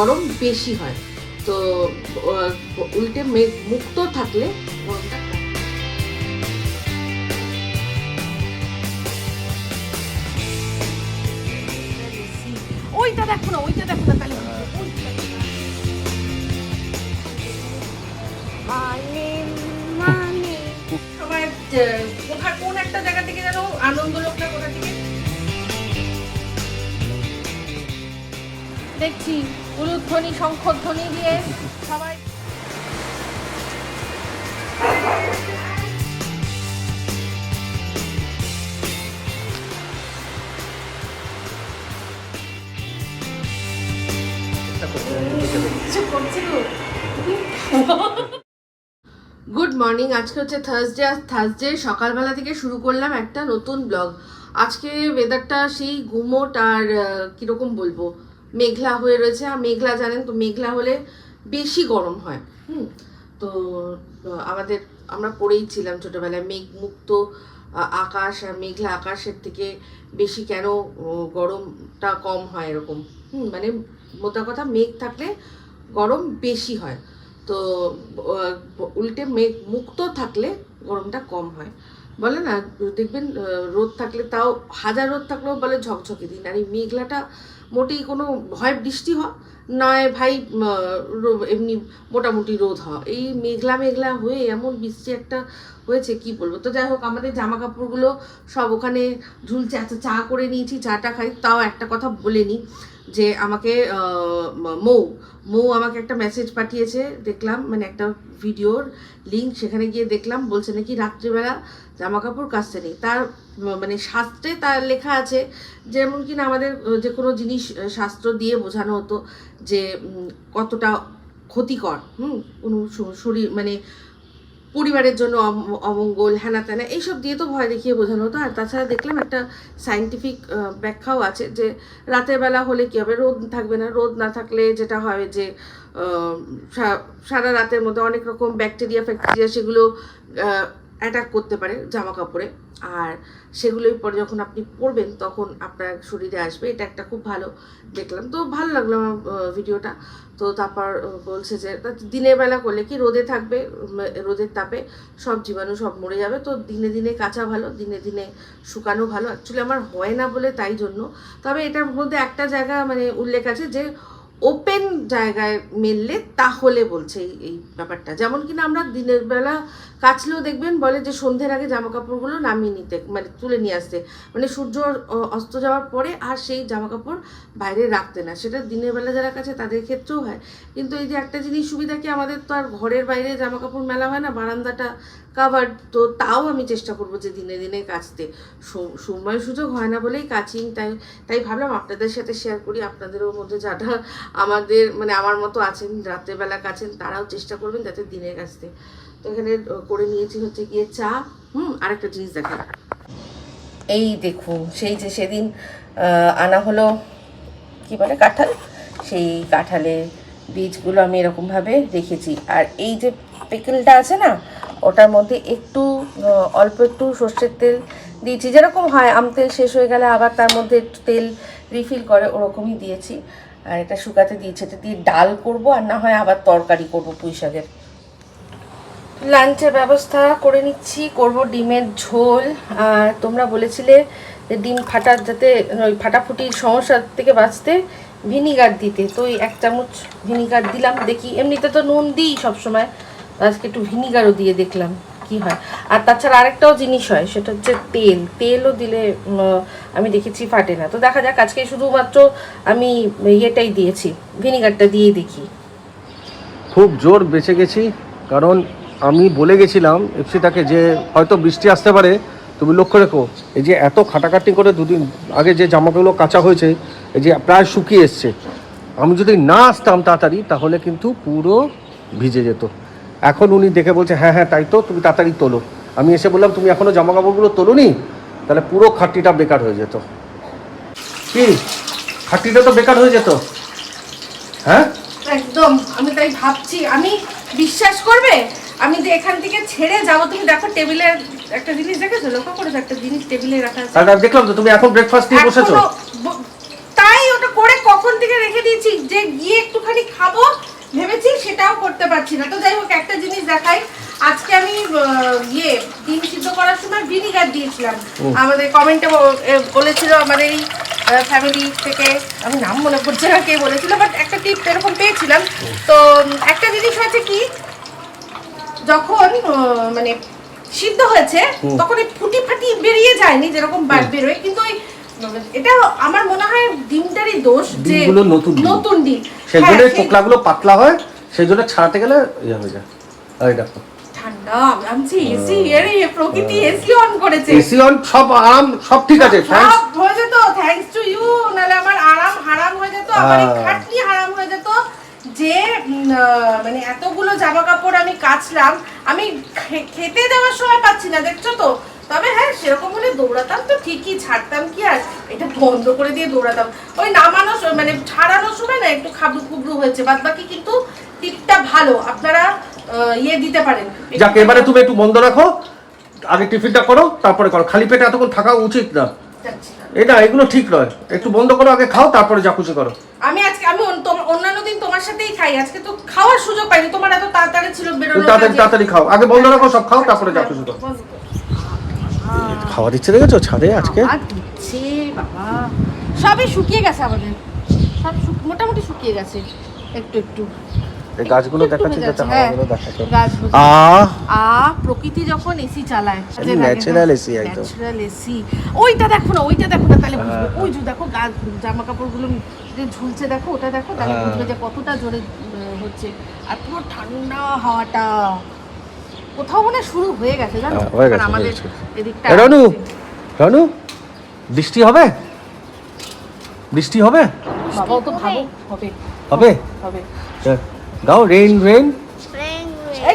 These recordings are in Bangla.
গরম বেশি হয়। তো উল্টে মেঘ মুক্ত থাকলে গরমটা ওইটা দেখো না ওইটা দেখো না তাহলে। সবাই কোথায় কোন একটা জায়গা থেকে যেন আনন্দ লোকটা কোথা থেকে? দেখছি। উলুধ্বনি শঙ্খধ্বনি দিয়ে সবাই গুড মর্নিং আজকে হচ্ছে থার্সডে আর থার্সডে সকালবেলা থেকে শুরু করলাম একটা নতুন ব্লগ আজকে ওয়েদারটা সেই গুমোট আর কীরকম বলব? মেঘলা হয়ে রয়েছে, আর মেঘলা জানেন তো, মেঘলা হলে বেশি গরম হয়। হুম, তো আমাদের, আমরা পড়েই ছিলাম ছোটোবেলায় মেঘ মুক্ত আকাশ আর মেঘলা আকাশের থেকে বেশি কেন গরমটা কম হয় এরকম। হুম মানে মোটা কথা, মেঘ থাকলে গরম বেশি হয়। তো উল্টে মেঘ মুক্ত থাকলে গরমটা কম হয়। বলে না, দেখবেন রোদ থাকলে তাও, হাজার রোদ থাকলেও বলে ঝকঝকে দিন, আর এই মেঘলাটা মোটেই কোনো ভয় বৃষ্টি হ নয় ভাই এমনি মোটামুটি রোদ হওয়া এই মেঘলা মেঘলা হয়ে এমন বৃষ্টি একটা হয়েছে, কি বলব? তো যাই হোক, আমাদের জামা কাপড়গুলো সব ওখানে ঝুলছে আচ্ছা চা করে নিয়েছি চাটা খাই, তাও একটা কথা বলে নিই যে আমাকে মৌ মৌ আমাকে একটা মেসেজ পাঠিয়েছে, দেখলাম মানে একটা ভিডিওর লিঙ্ক সেখানে গিয়ে দেখলাম, বলছে নাকি রাত্রিবেলা জামা কাপড় কাচতে নেই। তার মানে শাস্ত্রে তার লেখা আছে, যেমন কিনা আমাদের যে কোনো জিনিস শাস্ত্র দিয়ে বোঝানো হতো যে কতটা ক্ষতিকর, হুম, কোনো শরীর মানে পরিবারের জন্য অমঙ্গল হ্যানা ত্যানা এইসব দিয়ে তো ভয় দেখিয়ে বোঝানো হতো। আর তাছাড়া দেখলাম একটা সাইন্টিফিক ব্যাখ্যাও আছে যে রাতের বেলা হলে কী হবে? রোদ থাকবে না। রোদ না থাকলে যেটা হয় যে সারা রাতের মধ্যে অনেক রকম ব্যাকটেরিয়া ফ্যাকটেরিয়া সেগুলো অ্যাটাক করতে পারে জামা কাপড়ে আর সেগুলোই পরে যখন আপনি পরবেন, তখন আপনার শরীরে আসবে। এটা একটা খুব ভালো দেখলাম। তো ভালো লাগল আমার ভিডিওটা। তো তারপর বলছে যে দিনের বেলা করলে কি রোদে থাকবে? রোদের তাপে সব জীবাণু সব মরে যাবে। তো দিনে দিনে কাঁচা ভালো, দিনে দিনে শুকানো ভালো। অ্যাকচুয়ালি আমার হয় না বলে তাই জন্য। তবে এটার মধ্যে একটা জায়গা মানে উল্লেখ আছে যে ওপেন জায়গায় মেললে তাহলে বলছে এই ব্যাপারটা। যেমন কিনা আমরা দিনের বেলা কাচলেও দেখবেন বলে যে সন্ধ্যের আগে জামা কাপড়গুলো নামিয়ে নিতে মানে তুলে নিয়ে আসতে। মানে সূর্য অস্ত যাওয়ার পরে আর সেই জামা কাপড় বাইরে রাখতে না। সেটা দিনের বেলা যারা কাছে তাদের ক্ষেত্রেও হয়। কিন্তু এই যে একটা জিনিস সুবিধা কি আমাদের তো আর ঘরের বাইরে জামা কাপড় মেলা হয় না? বারান্দাটা কাভার তো তাও আমি চেষ্টা করব যে দিনে দিনে কাচতে। সময় সুযোগ হয় না বলেই কাচিং। তাই তাই ভাবলাম আপনাদের সাথে শেয়ার করি। আপনাদেরও মধ্যে যারা আমাদের মানে আমার মতো আছেন রাত্রেবেলা কাছেন, তারাও চেষ্টা করবেন যাতে দিনে কাচতে এখানে করে নিয়েছি হচ্ছে গিয়ে চা, হুম আরেকটা জিনিস দেখা এই দেখুন সেই যে সেদিন আনা হলো, কি বলে, কাঁঠাল? সেই কাঁঠালের বীজগুলো আমি এরকমভাবে রেখেছি। আর এই যে পিকলটা আছে না, ওটার মধ্যে একটু অল্প একটু সর্ষের তেল দিয়েছি। যেরকম হয়, আম তেল শেষ হয়ে গেলে আবার তার মধ্যে একটু তেল রিফিল করে, ওরকমই দিয়েছি। আর এটা শুকাতে দিয়েছি। এটা দিয়ে ডাল করব, আর না হয় আবার তরকারি করব পুঁই শাকের। লাঞ্চের ব্যবস্থা করে নিচ্ছি, করব ডিমের ঝোল। আর তোমরা বলেছিলে যে ডিম ফাটার যাতে, ওই ফাটাফুটির সমস্যার থেকে বাঁচতে ভিনিগার দিতে। তো ওই এক চামচ ভিনিগার দিলাম, দেখি। এমনিতে তো নুন দিই সবসময় আজকে একটু ভিনিগারও দিয়ে দেখলাম কি হয়। আর তাছাড়া আরেকটাও জিনিস হয়, সেটা হচ্ছে তেল। তেলও দিলে আমি দেখেছি ফাটে না। তো দেখা যাক, আজকে শুধুমাত্র আমি ইয়েটাই দিয়েছি, ভিনিগারটা দিয়ে দেখি। খুব জোর বেঁচে গেছি, কারণ আমি বলে গেছিলাম এফসিটাকে যে হয়তো বৃষ্টি আসতে পারে, তুমি লক্ষ্য রেখো, এই যে এত খাটাখাটি করে দুদিন আগে যে জামাগুলো কাঁচা হয়েছে, এই যে প্রায় শুকিয়ে এসছে। আমি যদি না আসতাম তাড়াতাড়ি, তাহলে কিন্তু পুরো ভিজে যেত। এখন উনি দেখে বলছে হ্যাঁ হ্যাঁ তাই তো, তুমি তাড়াতাড়ি তোলো। আমি এসে বললাম, তুমি এখনও জামা কাপড়গুলো তোলোনি? তাহলে পুরো খাটটিটা বেকার হয়ে যেত। কি? খাটটিটা তো বেকার হয়ে যেত? হ্যাঁ? একদম, আমি তাই ভাবছি। আমি বিশ্বাস করবে? আমি যে এখান থেকে ছেড়ে যাব তুমি দেখো টেবিলের একটা জিনিস দেখেছ? লক্ষ্য করেছ একটা জিনিস টেবিলে রাখা আছে। আমি দেখলাম তো তুমি এখন ব্রেকফাস্ট নিয়ে বসেছো। তাই ওটা করে কখন থেকে রেখে দিয়েছি? যে গিয়ে একটুখানি খাব ভেবেছি সেটাও করতে পারছি না। তো যাই হোক একটা জিনিস দেখাই। আজকে আমি ইয়ে ডিম সিদ্ধ করার সময় ভিনিগার দিয়েছিলাম। আমাদের কমেন্টে বলেছিল আমাদের এই ফ্যামিলি থেকে আমি নাম মনে করছি না কে বলেছিল বাট একটা টিপ এরকম পেয়েছিলাম। তো একটা জিনিস হয়েছে কি যখন মানে সিদ্ধ হয়েছে তখন এই ফুটি ফাটি বেরিয়ে যায়নি যেরকম বার বেরোয় কিন্তু ওই এটা আমার মনে হয় ডিমটারই দোষ যে নতুন ডিম। নতুন ডিম। সেই হ্যাঁ, পোকলাগুলো পাতলা হয় সেই জন্য ছাড়াতে গেলে ইয়ে হয়ে যায়। এই দেখো। ঠান্ডা আমি এসি এর প্রকৃতি এসি অন করেছে। এসি অন সব আরাম সব ঠিক আছে সব হয়ে যেত থ্যাঙ্কস টু ইউ নাহলে আমার আরাম হারাম হয়ে যেত আমার। খাটনি হারাম হয়ে যেত যে মানে এতগুলো জামা কাপড় আমি কাচলাম আমি খেতে দেওয়ার সময় পাচ্ছি না দেখছ তো? তবে হ্যাঁ সেরকম হলে দৌড়াতাম তো ঠিকই ছাড়তাম কি আর? এটা বন্ধ করে দিয়ে দৌড়াতাম। ওই নামানো মানে ছাড়ানোর সময় না একটু খাবরু খুবরু হয়েছে বাদ বাকি কিন্তু টিপটা ভালো আপনারা ইয়ে দিতে পারেন। যাক এবারে তুমি একটু বন্ধ রাখো আগে টিফিনটা করো তারপরে করো। খালি পেটে এতক্ষণ থাকা উচিত না। এটা এগুলো ঠিক নয়। একটু বন্ধ করো আগে খাও তারপরে যা খুশি করো। আমি আজকে আমি অন্যান্য দিন তোমার সাথেই খাই। আজকে তো খাওয়ার সুযোগ পাইনি। তোমার এত তাড়াতাড়ি ছিল বেরোনো তাড়াতাড়ি তাড়াতাড়ি খাও। আগে বন্ধ রাখো সব খাও তারপরে যা খুশি করো। খাওয়ার ইচ্ছে দেখেছ ছাদে আজকে? দিচ্ছে বাবা। সবই শুকিয়ে গেছে আমাদের। সব মোটামুটি শুকিয়ে গেছে। একটু একটু। এই গাছগুলো দেখাচ্ছে হয়ে যাতে হ্যাঁ। হাওয়াগুলো দেখাচ্ছে গাছগুলো। আহ আ প্রকৃতি যখন এসি চালায় natural AC একদম। ন্যাচারাল এসি ওইটা দেখো না ওইটা দেখো না তাহলে বুঝবে। হ্যাঁ, ওই যে দেখো গাছ জামা কাপড়গুলো যে ঝুলছে দেখো ওটা দেখো তাহলে হ্যাঁ। বুঝবে যে কতটা জোরে হচ্ছে। আর পুরো ঠান্ডা হাওয়াটা। কোথাও মানে শুরু হয়ে গেছে জানো? হ্যাঁ, হয়ে আমাদের এদিকটা রনু! রনু! বৃষ্টি হবে? বৃষ্টি হবে? তো ভালো হবে। হবে? হবে। হ্যাঁ। গাও রেইন রেইন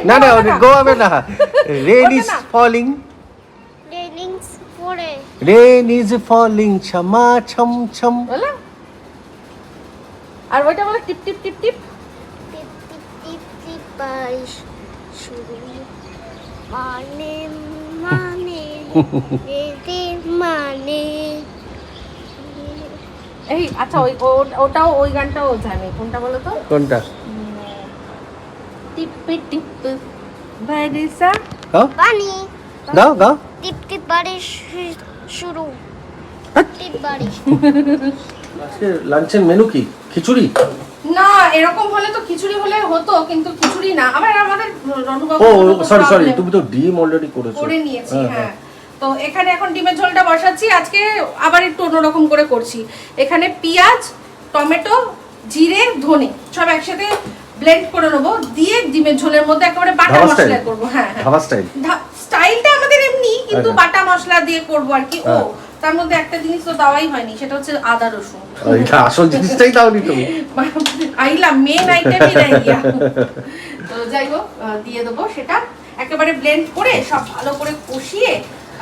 না না গো হবে না। Rain is. Falling rain is falling ছমা ছম ছম আর ওইটা বলে টিপ টিপ টিপ টিপ। টিপ টিপ টিপ টিপ বারিশ শুরু মানে মানে মানে। এই আচ্ছা ওই ওটাও ওই গানটাও জানে কোনটা বলো তো? কোনটা? টিপে টিপ বারিসা গাও পানি গাও গাও টিপ টিপ বারিশ শুরু টিপ বারিশ আজকে লাঞ্চের মেনু কি? খিচুড়ি? না এরকম হলে তো খিচুড়ি হলে হতো কিন্তু খিচুড়ি না। আবার আমাদের রণবাবু ও সরি সরি তুমি তো ডিম অলরেডি করেছ। করে নিয়েছি হ্যাঁ, হ্যাঁ। তো এখানে এখন ডিমের ঝোলটা বসাচ্ছি। আজকে আবার একটু অন্যরকম করে করছি। এখানে পেঁয়াজ টমেটো জিরে ধনে সব একসাথে ব্লেন্ড করে নেব দিয়ে ডিমের ঝোলের মধ্যে একেবারে বাটা মশলা করব হ্যাঁ হ্যাঁ। ধাবা স্টাইল স্টাইলটা আমাদের এমনি কিন্তু আচ্ছা। বাটা মশলা দিয়ে করব আর কি। ও হ্যাঁ। তার মধ্যে একটা জিনিস তো দেওয়াই হয়নি সেটা হচ্ছে আদা রসুন। এটা আসল জিনিসটাই দাওনি তুমি। আইলা মেন আইটেমই নাই গিয়া। তো যাই হোক দিয়ে দেবো সেটা। একেবারে ব্লেন্ড করে সব ভালো করে কষিয়ে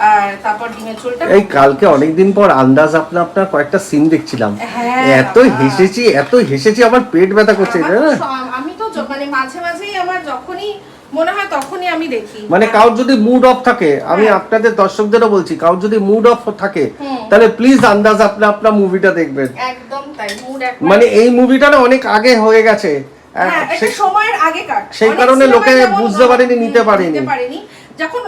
আর তারপর ডিমের ঝোলটা এই কালকে অনেকদিন পর আন্দাজ আপনা আপনার কয়েকটা সিন দেখছিলাম। হ্যাঁ, এত হেসেছি এত হেসেছি আমার পেট ব্যথা করছে না? স- আমি মানে মাঝে মাঝেই আমার যখনই মনে হয় তখনই আমি দেখি। মানে কারোর যদি মুড অফ থাকে আমি হ্যাঁ। আপনাদের দর্শকদেরও বলছি কারোর যদি মুড অফ থাকে তাহলে প্লিজ আন্দাজ আপনা আপনা মুভিটা দেখবেন। একদম তাই মুড মানে এই মুভিটা না অনেক আগে হয়ে গেছে। হ্যাঁ, সময়ের আগেকার। সেই কারণে লোকে বুঝতে পারেনি, নিতে পারেনি। যখন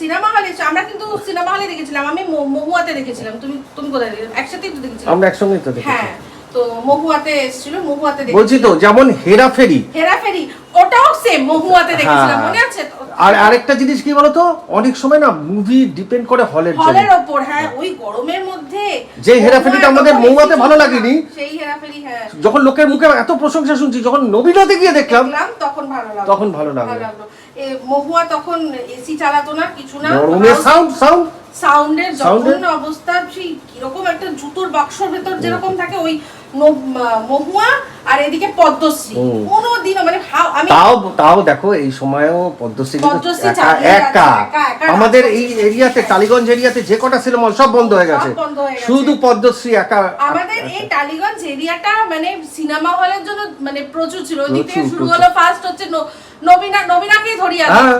সিনেমা হলে আমরা কিন্তু সিনেমা হলে দেখেছিলাম আমি মহুয়াতে দেখেছিলাম। তুমি তুমি কোথায় একসাথেই তো দেখেছিলাম আমরা একসঙ্গেই তো দেখেছি। হ্যাঁ। তো মহুয়াতে এসেছিল মহুয়াতে বলছি তো যেমন হেরাফেরি। হেরাফেরি ওটাও সেম মহুয়াতে দেখেছিলাম হ্যাঁ। মনে আছে আর আরেকটা জিনিস কি বলতো অনেক সময় না মুভি ডিপেন্ড করে হলের জন্য। হলের ওপর হ্যাঁ ওই গরমের মধ্যে যে হেরাফেরিটা আমাদের ভালো লাগেনি। সেই হেরাফেরি হ্যাঁ। যখন লোকের মুখে এত প্রশংসা শুনছি যখন নবীনাতে গিয়ে দেখলাম তখন ভালো লাগল। তখন ভালো লাগল। মহুয়া তখন এসি চালাতো না কিছু না। গরমের সাউন্ড সাউন্ড সাউন্ডের? জঘন্য অবস্থা সেই কীরকম একটা জুতোর বাক্সর ভেতর যেরকম থাকে ওই মহুয়া আর এদিকে পদ্মশ্রী। কোনোদিনও মানে আমি তাও তাও দেখো এই সময়ও পদ্মশ্রী পদ্মশ্রী একা আমাদের এই এরিয়াতে টালিগঞ্জ এরিয়াতে যে কটা সিনেমা সব বন্ধ হয়ে গেছে। শুধু পদ্মশ্রী একা আমাদের এই টালিগঞ্জ এরিয়াটা মানে সিনেমা হলের জন্য মানে প্রচুর ছিল। ওই থেকে শুরু। হলো ফার্স্ট হচ্ছে নবীনা নবীনাকেই ধরিয়ে। হ্যাঁ।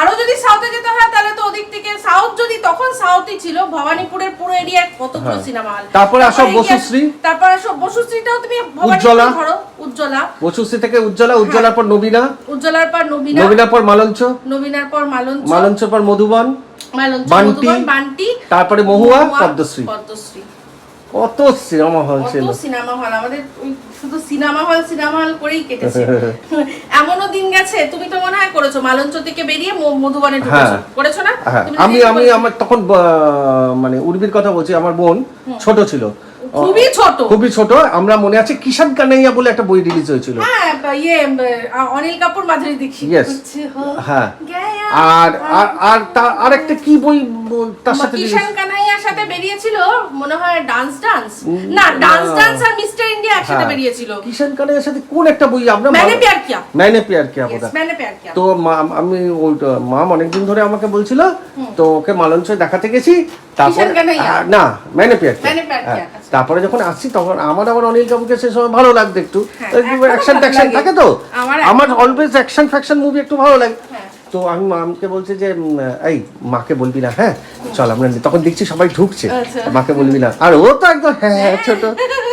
আরও যদি সাউথে যেতে হয় তাহলে তো ওদিক থেকে সাউথ যদি তখন সাউথই ছিল। ভবানীপুরের পুরো এরিয়া কতগুলো হ্যাঁ। সিনেমা হল তারপরে আসো বসুশ্রী। তারপরে আসো বসুশ্রীটাও তুমি উজ্জ্বলা। ধরো উজ্জ্বলা। বসুশ্রী থেকে উজ্জ্বলা উজ্জ্বলার পর নবীনা। উজ্জ্বলার পর নবীনা। নবীনার পর মালঞ্চ। নবীনার পর মালঞ্চ। মালঞ্চর পর মধুবন। মালঞ্চ বান্টি, মধুবন বান্টি। তারপরে মহুয়া পদ্মশ্রী। পদ্মশ্রী। কত সিনেমা হল ছিল। কত সিনেমা হল? আমাদের ওই শুধু সিনেমা হল সিনেমা হল করেই কেটেছে। এমনও দিন গেছে তুমি তো মনে হয় করেছ মালঞ্চ থেকে বেরিয়ে মধুবনে ঢুকেছো। হ্যাঁ। করেছ না? হ্যাঁ। আমি আমি আমার তখন মানে উর্বির কথা বলছি আমার বোন ছোট ছিল। খুবই ছোট। খুবই ছোট। আমরা মনে আছে কিষান কানাইয়া বলে একটা বই রিলিজ হয়েছিল। হ্যাঁ ইয়ে অনিল কাপুর মাঝারি দেখি। হ্যাঁ।, হ্যাঁ। আর আর আর একটা কি বই তার সাথে কিষান কানাইয়ার সাথে বেরিয়েছিল মনে হয় ডান্স ডান্স। না ডান্স ডান্স আর মিস্টার ইন্ডিয়া একসাথে হ্যাঁ। বেরিয়েছিল। কিষান কানাইয়ার সাথে কোন একটা বই আমরা মানে প্যার কিয়া মানে প্যার কিয়া বোধ তো মা আমি ওই মাম অনেকদিন ধরে আমাকে বলছিল তো ওকে মালঞ্চ দেখাতে গেছি। তারপরে না হ্যাঁ, আচ্ছা। তারপরে যখন আসছি তখন আমার আবার অনিল কাপুরকে সেই সময় ভালো লাগতো একটু। অ্যাকশন ট্যাকশন থাকে তো? আমার অলওয়েজ অ্যাকশন ফ্যাকশন মুভি একটু ভালো লাগে। হ্যাঁ। তো আমি মামকে বলছি যে এই মাকে বলবি না হ্যাঁ চল আমরা তখন দেখছি সবাই ঢুকছে। আচ্ছা। মাকে বলবি না। আর ও তো একদম হ্যাঁ হ্যাঁ ছোট।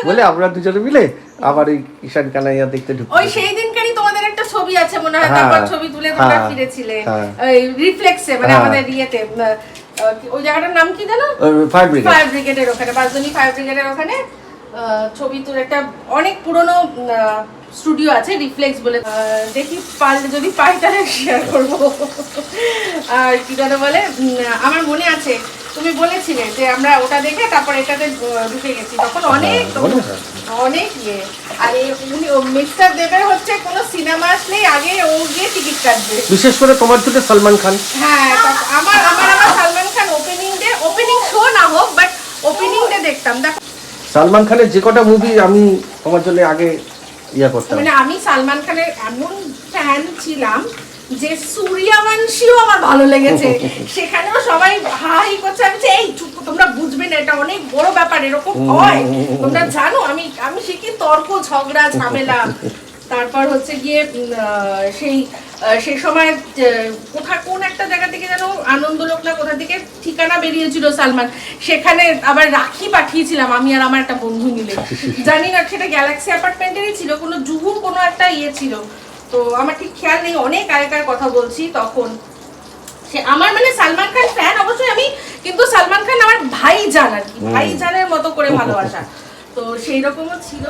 বলে আমরা দুজনে মিলে আবার ওই ঈশান কানাইয়া দেখতে ঢুকছি। ওই সেই দিনকারই তোমাদের একটা ছবি আছে মনে হয় হ্যাঁ, তারপর ছবি তুলে তোমরা ফিরেছিলে। ওই রিফ্লেক্সে মানে আমাদের ইয়েতে ওই জায়গাটার নাম কি জানো ফায়ার ব্রিগেড ফায়ার ব্রিগেডের ওখানে বাসদনি ফায়ার ব্রিগেডের ওখানে ছবি তোর একটা অনেক পুরনো স্টুডিও আছে রিফ্লেক্স বলে। দেখি পারলে যদি পাই তাহলে শেয়ার করব। আর কি বলে আমার মনে আছে তুমি বলেছিলে যে আমরা ওটা দেখে তারপর এটাতে ঢুকে গেছি। তখন অনেক হ্যাঁ, মনে হয়। অনেক ইয়ে। আর এই উনি মিস্টার দেবের হচ্ছে কোনো সিনেমা আসলেই আগে ও গিয়ে টিকিট কাটবে। বিশেষ করে তোমার দুটো সলমান খান। হ্যাঁ তা- আমার আমার Salman Khan opening day opening show না হোক বাট ওপেনিং ডে দেখতাম। দেখো সালমান খানের যে কটা মুভি আমি তোমার জন্য আগে ইয়া করতাম। মানে আমি সালমান খানের এমন ফ্যান ছিলাম যে সূর্যবংশীও আমার ভালো লেগেছে। সেখানেও সবাই হাই করছে। আমি এই চুপ তোমরা বুঝবে না এটা অনেক বড় ব্যাপার এরকম হয়। তোমরা জানো আমি আমি সে কি তর্ক ঝগড়া ঝামেলা। তারপর হচ্ছে গিয়ে সেই সেই সময় কোথা কোন একটা জায়গা থেকে যেন আনন্দলোক না কোথা থেকে ঠিকানা বেরিয়েছিল সালমান। সেখানে আবার রাখি পাঠিয়েছিলাম আমি আর আমার একটা বন্ধু মিলে। জানি না সেটা গ্যালাক্সি অ্যাপার্টমেন্টেরই ছিল কোনো জুহুর কোনো একটা ইয়ে ছিল। তো আমার ঠিক খেয়াল নেই অনেক আগেকার কথা বলছি তখন। সে আমার মানে সালমান খান ফ্যান অবশ্যই আমি কিন্তু সালমান খান আমার ভাই জান আর কি ভাই জানের মতো করে ভালোবাসা। তো সেই রকমও ছিল।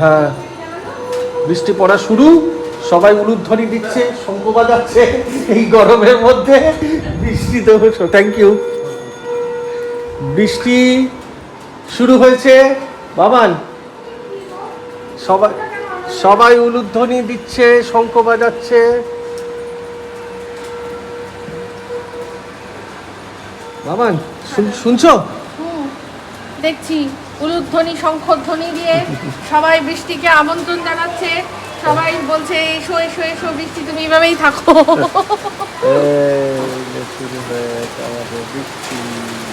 হ্যাঁ বৃষ্টি পড়া শুরু। সবাই উলুধ্বনি দিচ্ছে, শঙ্খ বাজাচ্ছে, এই গরমের মধ্যে বৃষ্টি তো থ্যাংক ইউ বৃষ্টি শুরু হয়েছে। বাবান, সবাই সবাই উলুধ্বনি দিচ্ছে, শঙ্খ বাজাচ্ছে। বাবান, শুন- শুনছো? দেখছি। উলুধ্বনি, শঙ্খধ্বনি দিয়ে সবাই বৃষ্টিকে আমন্ত্রণ জানাচ্ছে। সবাই বলছে এসো এসো এসো বৃষ্টি তুমি এভাবেই থাকো।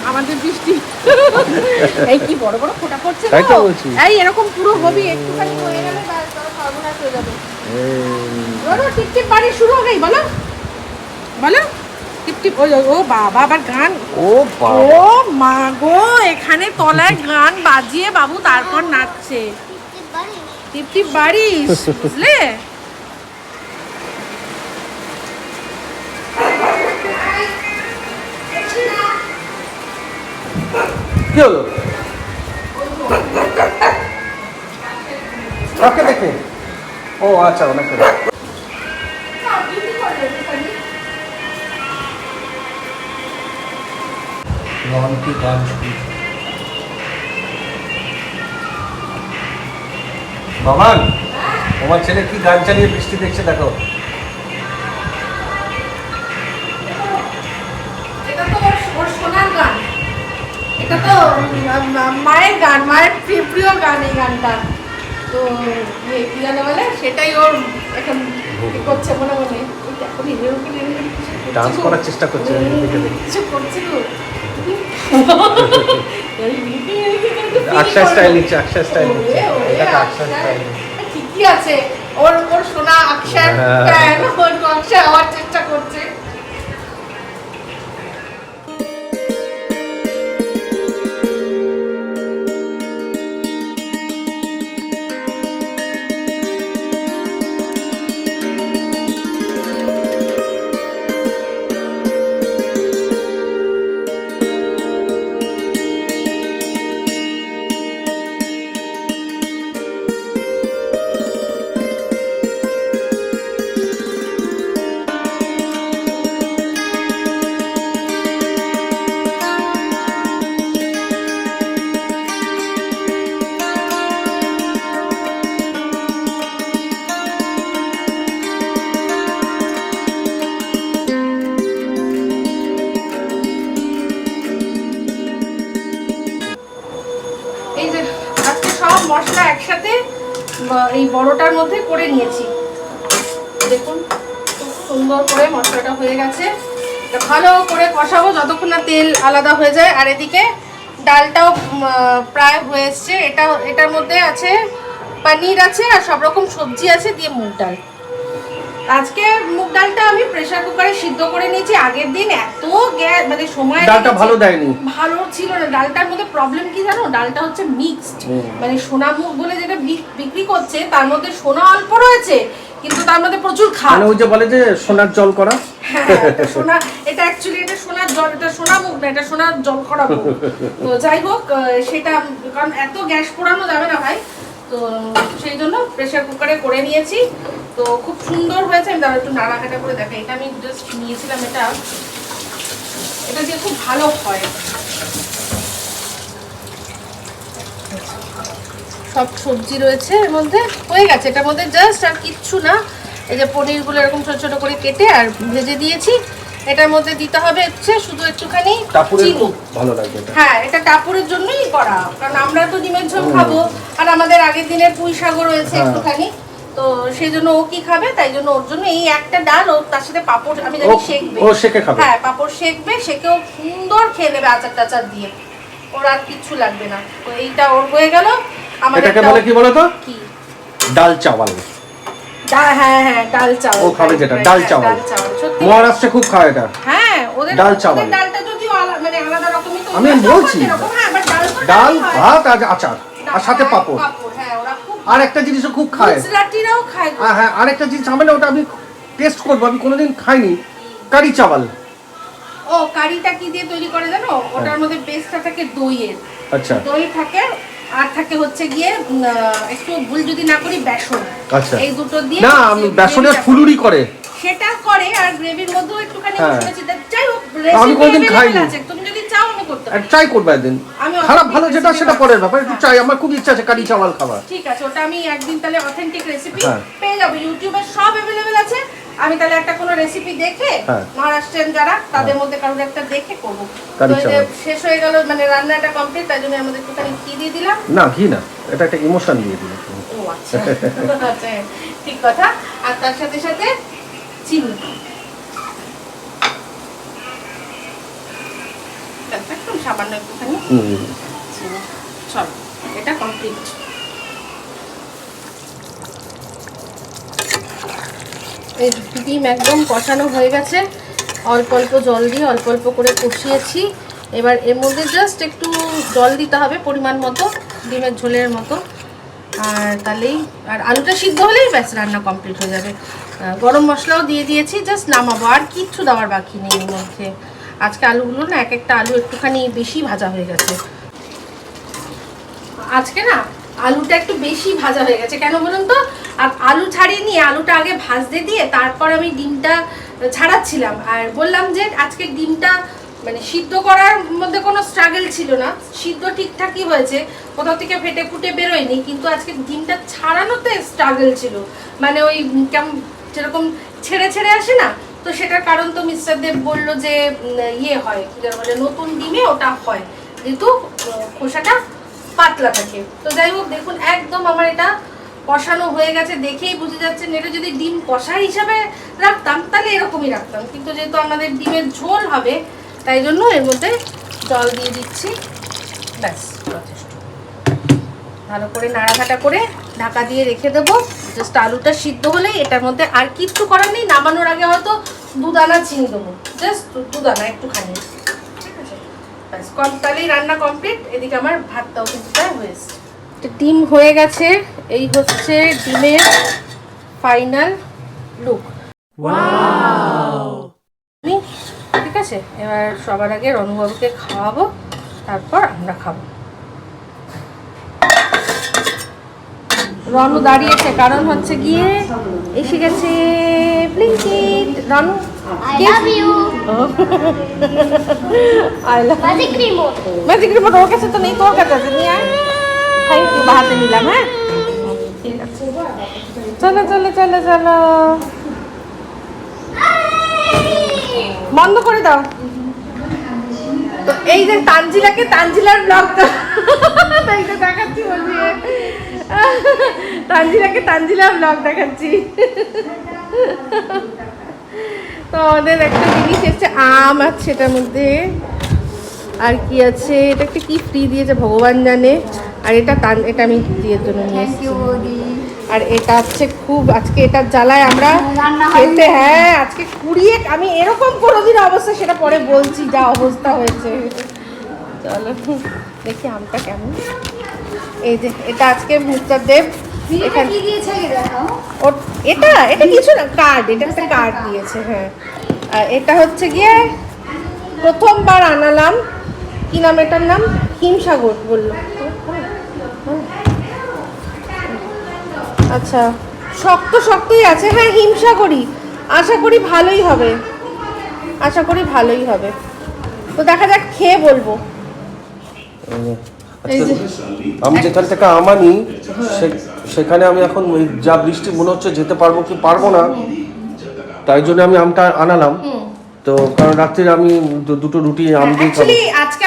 আমাদের বৃষ্টি। এই কি বড় বড় ফোঁটা পড়ছে তাই তো বলছি। এই এরকম পুরো হবি একটুখানি হয়ে গেলে ব্যাস, সর্বনাশ হয়ে যাবে। এই। বলো টিপ টিপ বাড়ি শুরু হয়ে বলো। বলো। ওই ও বাবা আবার গান। ও ও বাবা মা গো এখানে তলায় গান বাজিয়ে বাবু তারপর নাচছে। টিপ বাড়ি টিপ টিপ বাড়িস বুঝলে? কি হলো? কাকে দেখে। ও আচ্ছা ওনাকে রন্টি গান বাবান তোমার ছেলে কি গান চালিয়ে বৃষ্টি দেখছে দেখো। এটা তো তো মায়ের গান মায়ের প্রিয় গান এই গানটা। তো ইয়ে কি জানো বলে সেটাই ওর এখন করছে মনে মনে। ডান্স করার চেষ্টা করছে। কিছু করছে গো আকশা স্টাইল নিচ্ছে আকশা স্টাইল নিচ্ছে। এটাকে আকশা স্টাইল ঠিকই আছে। ওর ওর সোনা আকশার হ্যাঁ। ওর আকশা হওয়ার চেষ্টা করছে। করে নিয়েছি। দেখুন, খুব সুন্দর করে মশলাটা হয়ে গেছে। ভালো করে কষাবো যতক্ষণ না তেল আলাদা হয়ে যায়। আর এদিকে ডালটাও প্রায় হয়ে এসছে। এটা, এটার মধ্যে আছে পানির আছে আর সব রকম সবজি আছে দিয়ে মুগ ডাল। আজকে মুগ ডালটা আমি প্রেসার কুকারে সিদ্ধ করে নিয়েছি। আগের দিন এত গ্যাস মানে সময় ডালটা ভালো দেয়নি। ভালো ছিল না। ডালটার মধ্যে প্রবলেম কি জানো? ডালটা হচ্ছে মিক্সড মানে সোনা মুখ বলে যেটা বিক্রি করছে তার মধ্যে সোনা অল্প রয়েছে কিন্তু তার মধ্যে প্রচুর খাদ। মানে ওই যে বলে যে সোনার জল করা? হ্যাঁ, সোনা এটা অ্যাকচুয়ালি এটা সোনার জল এটা সোনা মুখ না এটা সোনার জল করা মুখ তো যাই হোক সেটা কারণ এত গ্যাস পোড়ানো যাবে না ভাই। তো সেই জন্য প্রেশার কুকারে করে নিয়েছি। তো খুব সুন্দর হয়েছে, আমি দাঁড়া একটু নাড়াঘাটা করে দেখাই। এটা আমি জাস্ট নিয়েছিলাম এটা। এটা দিয়ে খুব ভালো হয়। সব সবজি রয়েছে এর মধ্যে। হয়ে গেছে, এটার মধ্যে জাস্ট আর কিচ্ছু না। এই যে পনিরগুলো এরকম ছোটো ছোটো করে কেটে আর ভেজে দিয়েছি। এটার মধ্যে দিতে হবে হচ্ছে শুধু একটুখানি চিনি। ভালো লাগবে হ্যাঁ এটা টাপুরের জন্যই করা। কারণ আমরা তো ডিমের ঝোল খাব আর আমাদের আগের দিনের পুঁই শাকও রয়েছে হ্যাঁ। একটুখানি। তো সেই জন্য ও কি খাবে? তাই জন্য ওর জন্য এই একটা ডাল ও তার সাথে পাপড় আমি জানি শেখবে ও শেখে খাবে। হ্যাঁ পাপড় শেখবে সেকেও সুন্দর খেয়ে নেবে আচার টাচার দিয়ে। ওর আর কিচ্ছু লাগবে না। তো এইটা ওর হয়ে গেল। এটাকে বলে কি বলো তো কি? ডাল চাওয়াল। হ্যাঁ হ্যাঁ ডাল চাওয়াল ও খাবে যেটা, হ্যাঁ, ডাল মহারাষ্ট্রে খুব খায় এটা। হ্যাঁ ওদের ডাল ওদের ডালটা যদিও মানে আলাদা রকমই তো আমি বলছি। ডাল। ভাত আর আচার আর সাথে পাপড়। আর একটা জিনিসও খুব খায়। গুজরাটিরাও খায় হ্যাঁ আর একটা জিনিস আমি না ওটা আমি টেস্ট করব আমি কোনোদিন খাইনি। কারি চাওয়াল। ও কারিটা কি দিয়ে তৈরি করে জানো? ওটার মধ্যে বেসটা থাকে দইয়ের। আচ্ছা। দই থাকে আর থাকে হচ্ছে গিয়ে একটু ভুল যদি না করি বেসন। আচ্ছা। এই দুটো দিয়ে না আমি বেসনের ফুলুরি করে। সেটা করে আর গ্রেভির মধ্যেও একটুখানি হ্যাঁ। শুনেছি যাই হোক আমি কোনোদিন খাইনি। তুমি যদি চাও আমি করতে পারি। ট্রাই করব একদিন। আমি খারাপ ভালো যেটা সেটা পরের ব্যাপার। একটু হ্যাঁ। চাই আমার খুব ইচ্ছা আছে কারি চাওয়াল খাবার। ঠিক আছে ওটা আমি একদিন তাহলে অথেন্টিক রেসিপি হ্যাঁ। পেয়ে যাব। ইউটিউবে সব অ্যাভেলেবেল আছে। আমি তাহলে একটা কোনো রেসিপি দেখে হ্যাঁ। মহারাষ্ট্রের যারা তাদের মধ্যে কারোর একটা দেখে করব। কারি তো। শেষ হয়ে গেল মানে রান্নাটা কমপ্লিট তাই জন্য আমাদের একটুখানি ঘি দিয়ে দিলাম। না ঘি না এটা একটা ইমোশন দিয়ে দিলাম। ও আচ্ছা। আচ্ছা ঠিক কথা। আর তার সাথে সাথে চিনি। একদম সামান্য একটুখানি চল এটা কমপ্লিট এই ডিম একদম কষানো হয়ে গেছে। অল্প অল্প জল দিয়ে অল্প অল্প করে কষিয়েছি। এবার এর মধ্যে জাস্ট একটু জল দিতে হবে পরিমাণ মতো, ডিমের ঝোলের মতো। আর তাহলেই, আর আলুটা সিদ্ধ হলেই ব্যাস রান্না কমপ্লিট হয়ে যাবে। গরম মশলাও দিয়ে দিয়েছি জাস্ট নামাবো, আর কিচ্ছু দেওয়ার বাকি নেই এর মধ্যে। আজকে আলুগুলো না, এক একটা আলু একটুখানি বেশি ভাজা হয়ে গেছে। আজকে না, আলুটা একটু বেশি ভাজা হয়ে গেছে। কেন বলুন তো? আলু ছাড়িয়ে নিয়ে আলুটা আগে ভাজতে দিয়ে তারপর আমি ডিমটা ছাড়াচ্ছিলাম। আর বললাম যে আজকে ডিমটা মানে সিদ্ধ করার মধ্যে কোনো স্ট্রাগল ছিল না। সিদ্ধ ঠিকঠাকই হয়েছে। কোথাও থেকে ফেটে ফুটে বেরোয়নি। কিন্তু আজকে ডিমটা ছাড়ানোতে স্ট্রাগল ছিল। মানে ওই কেমন যেরকম ছেড়ে ছেড়ে আসে না, তো সেটার কারণ তো মিস্টার দেব বলল যে ইয়ে হয় বলে, নতুন ডিমে ওটা হয়। যেহেতু খোসাটা পাতলা থাকে। তো যাই হোক, দেখুন, একদম আমার এটা কষানো হয়ে গেছে, দেখেই বুঝে যাচ্ছে এটা যদি ডিম কষা হিসাবে রাখতাম, তাহলে এরকমই রাখতাম। কিন্তু যেহেতু আমাদের ডিমের ঝোল হবে, তাই জন্য এর মধ্যে জল দিয়ে দিচ্ছি। ব্যাস, যথেষ্ট। ভালো করে নাড়াঘাটা করে ঢাকা দিয়ে রেখে দেবো। জাস্ট আলুটা সিদ্ধ হলেই এটার মধ্যে আর কিচ্ছু করার নেই, নামানোর আগে হয়তো দুদানা চিনি দেবো। জাস্ট দুদানা, একটুখানি। ঠিক আছে? ব্যাস, কম তাহলেই রান্না কমপ্লিট এদিকে আমার ভাতটাও কিন্তু প্রায় হয়ে এসছে। তো ডিম হয়ে গেছে। এই হচ্ছে ডিমের ফাইনাল লুক ঠিক আছে? এবার সবার আগে রণবাবুকে খাওয়াবো তারপর আমরা খাব। রনু দাঁড়িয়েছে কারণ হচ্ছে গিয়ে এসে গেছে। Blinkit Ronu. I love you I love magic remote magic report ওর কাছে তো নেই তোর কাছে আছে নিয়ে আয়। থ্যাংক ইউ বাহাতে নিলাম হ্যাঁ? চলো চলো চলো চলো। বন্ধ করে দাও। এই যে তানজিলাকে তানজিলার ব্লগটা তাই তো দেখাচ্ছি বলছি। তানজিলাকে তানজিলার ব্লগ দেখাচ্ছি। তো আমাদের একটা জিনিস এসছে, আম আছে এটার মধ্যে। আর কি আছে? এটা একটা কি ফ্রি দিয়েছে, ভগবান জানে। আর এটা তান এটা আমি দিদির জন্য নিয়ে আর এটা হচ্ছে খুব আজকে এটার জ্বালায় আমরা খেতে হ্যাঁ আজকে কুড়িয়ে আমি এরকম কোনোদিন অবস্থা সেটা পরে বলছি যা অবস্থা হয়েছে। চলো দেখি আমটা কেমন। এই যে এটা আজকে মুক্তার দেব। এটা এটা কিছু না কার্ড এটা একটা কার্ড দিয়েছে হ্যাঁ। এটা হচ্ছে গিয়ে প্রথমবার আনালাম কি নাম এটার নাম? হিমসাগর বলল। আচ্ছা শক্ত শক্তই আছে। হ্যাঁ হিমসাগরই। আশা করি ভালোই হবে। আশা করি ভালোই হবে। তো দেখা যাক খেয়ে বলব। আমি যেখান থেকে আমানি সেখানে আমি এখন যা বৃষ্টি মনে হচ্ছে যেতে পারব কি পারব না তাই জন্য আমি আমটা আনালাম। তো কারণ রাত্রে আমি দুটো রুটি আম দিয়ে খাব। আজকে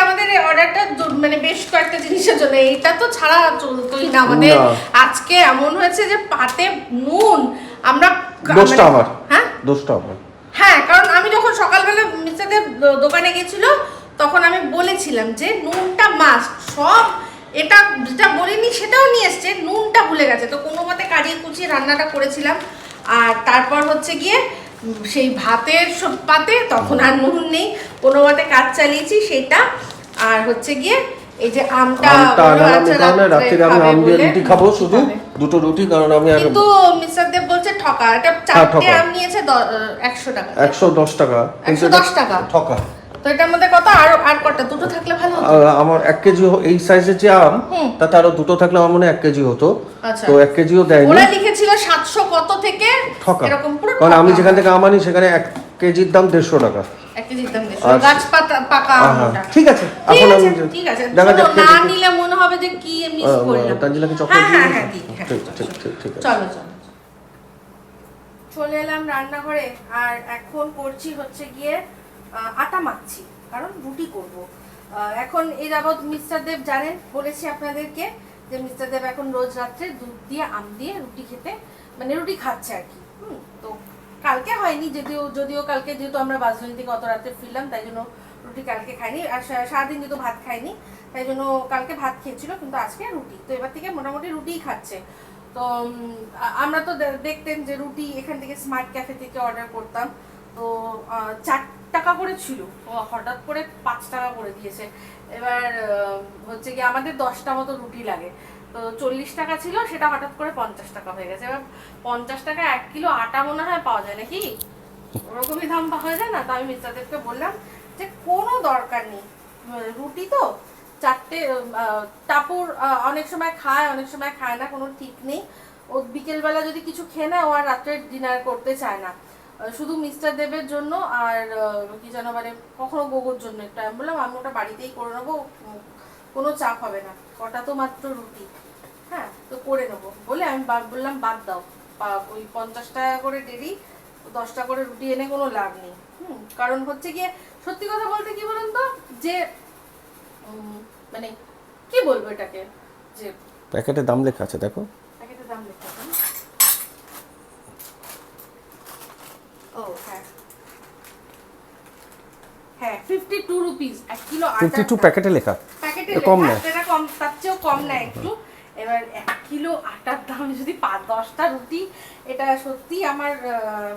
অর্ডারটা মানে বেশ কয়েকটা জিনিসের জন্য। এটা তো ছাড়া চলতোই না। আমাদের আজকে এমন হয়েছে যে পাতে নুন। আমরা দোষটা মানে- আমার। হ্যাঁ? দোষটা আমার। হ্যাঁ কারণ আমি যখন সকালবেলা মিস্টারদের দোকানে গেছিল তখন আমি বলেছিলাম যে নুনটা মাস্ট সব এটা যেটা বলিনি সেটাও নিয়ে এসছে নুনটা ভুলে গেছে। তো কোনো মতে কারিয়ে কুচিয়ে রান্নাটা করেছিলাম। আর তারপর হচ্ছে গিয়ে সেই ভাতের সব পাতে তখন আর নুন নেই। কোনো মতে কাজ চালিয়েছি সেটা আর হচ্ছে গিয়ে এই যে আমটা রাত্রে আমি আম দিয়ে রুটি খাব শুধু দুটো রুটি কারণ আমি আর কিন্তু মিস্টার দেব বলছে ঠকা এটা হ্যাঁ, চারটে আম নিয়েছে একশো টাকা। একশো দশ টাকা কিন্তু 110 টাকা? ঠকা। তো এটার মধ্যে কত? আর আর কটা? দুটো থাকলে ভালো হতো। আমার এক কেজি এই সাইজের যে আম। তাতে আরও দুটো থাকলে আমার মনে হয় এক কেজি হতো। আচ্ছা। তো এক কেজিও দেয়নি। ওরা লিখেছিল সাতশো কত থেকে? ঠকা। এরকম পুরো কারণ আমি যেখান থেকে আম আনি সেখানে এক কেজির দাম দেড়শো টাকা। এক কেজির দাম দেড়শো। আর- গাছ পাতা পাকা আহা, আমটা। ঠিক আছে এখন আমি ঠিক আছে। দেখা যাক না নিলে মনে হবে যে কি মিস করলাম। তানজিলাকে চকলেট হ্যাঁ হ্যাঁ দিই? হ্যাঁ দিই, হ্যাঁ ঠিক ঠিক ঠিক ঠিক চলো চলো। চলে এলাম রান্নাঘরে আর এখন করছি হচ্ছে গিয়ে আটা মাখছি কারণ রুটি করব। এখন এই যাবৎ মিস্টার দেব জানেন বলেছি আপনাদেরকে যে মিস্টার দেব এখন রোজ রাত্রে দুধ দিয়ে আম দিয়ে রুটি খেতে মানে রুটি খাচ্ছে আর কি। কালকে হয়নি, যদিও যদিও কালকে যেহেতু আমরা বাসগঞ্জ থেকে অত রাতে ফিরলাম, তাই জন্য রুটি কালকে খাইনি, আর সারাদিন যেহেতু ভাত খাইনি, তাই জন্য কালকে ভাত খেয়েছিল, কিন্তু আজকে রুটি। তো এবার থেকে মোটামুটি রুটিই খাচ্ছে। তো আমরা তো দেখতেন যে রুটি এখান থেকে স্মার্ট ক্যাফে থেকে অর্ডার করতাম। তো চার টাকা করে ছিল। হঠাৎ করে পাঁচ টাকা করে দিয়েছে। এবার হচ্ছে কি আমাদের দশটা মতো রুটি লাগে। চল্লিশ টাকা ছিল, সেটা হঠাৎ করে পঞ্চাশ টাকা হয়ে গেছে। এবার পঞ্চাশ টাকা এক কিলো আটা মনে হয় পাওয়া যায় নাকি? ওরকমই দাম পাওয়া যায় না? তো আমি মিস্টারদেরকে বললাম যে কোনো দরকার নেই। রুটি তো চারটে টাপুর অনেক সময় খায়, অনেক সময় খায় না, কোনো ঠিক নেই। ও বিকেলবেলা যদি কিছু খেয়ে নেয়, ও আর রাত্রে ডিনার করতে চায় না। শুধু মিস্টার দেবের জন্য আর কি যেন মানে কখনো গোগোর জন্য। একটা আমি বললাম, আমি ওটা বাড়িতেই করে নেব, কোনো চাপ হবে না। কটা তো মাত্র রুটি। হ্যাঁ তো করে নেব। বলে আমি বললাম বাদ দাও। ওই পঞ্চাশ টাকা করে ডেলি দশটা করে রুটি এনে কোনো লাভ নেই। হুম কারণ হচ্ছে গিয়ে সত্যি কথা বলতে কি বলুন তো যে মানে কি বলব এটাকে? যে প্যাকেটের দাম লেখা আছে দেখো। প্যাকেটের দাম লেখা আছে ও হ্যাঁ। হ্যাঁ ফিফটি টু রুপিস এক কিলো ফিফটি টু আটা প্যাকেটে লেখা। প্যাকেটে কম নেয়। এটা কম তার চেয়েও কম নেয় একটু। এবার এক কিলো আটার দাম যদি পাঁচ দশটা রুটি এটা সত্যি আমার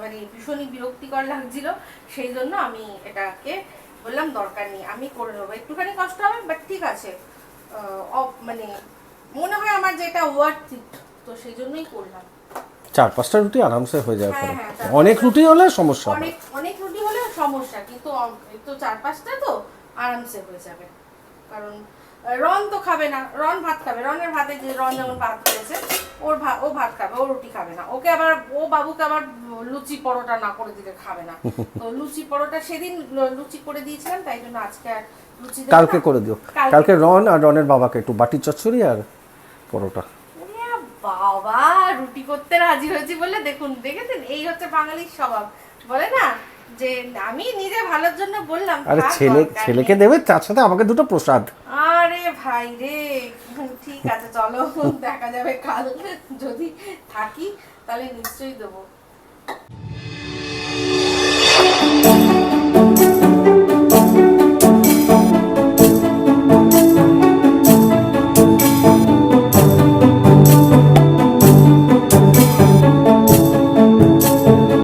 মানে ভীষণই বিরক্তিকর লাগছিল। সেই জন্য আমি এটাকে বললাম দরকার নেই আমি করে নেব। একটুখানি কষ্ট হবে বাট ঠিক আছে। মানে মনে হয় আমার যে এটা ওয়ার্থ ইট তো সেই জন্যই করলাম। চার পাঁচটা রুটি আরামসে হয়ে যায় হ্যাঁ, হ্যাঁ, অনেক রুটি হলে সমস্যা অনেক অনেক রুটি হলে সমস্যা কিন্তু তো চার পাঁচটা তো আরামসে হয়ে যাবে। কারণ রন তো খাবে না রন ভাত খাবে। রনের ভাতে যে রন যেমন ভাত খেয়েছে ওর ভাত ও ভাত খাবে ও রুটি খাবে না। ওকে আবার ও বাবুকে আবার লুচি পরোটা না করে দিলে খাবে না। তো লুচি পরোটা সেদিন লুচি করে দিয়েছিলাম তাই জন্য আজকে আর লুচি দেবো কালকে করে দিও। কালকে- কালকে রন আর রনের বাবাকে একটু বাটি চচ্চড়ি আর পরোটা। ওরে বাবা রুটি করতে রাজি হয়েছি বলে দেখুন দেখেছেন? এই হচ্ছে বাঙালির স্বভাব বলে না? যে আমি নিজে ভালোর জন্য বললাম আরে ছেলে ছেলেকে দেবে তার সাথে আমাকে দুটো প্রসাদ। আরে ভাই রে ঠিক আছে চলো দেখা যাবে কাল। যদি থাকি তাহলে নিশ্চয়ই দেবো।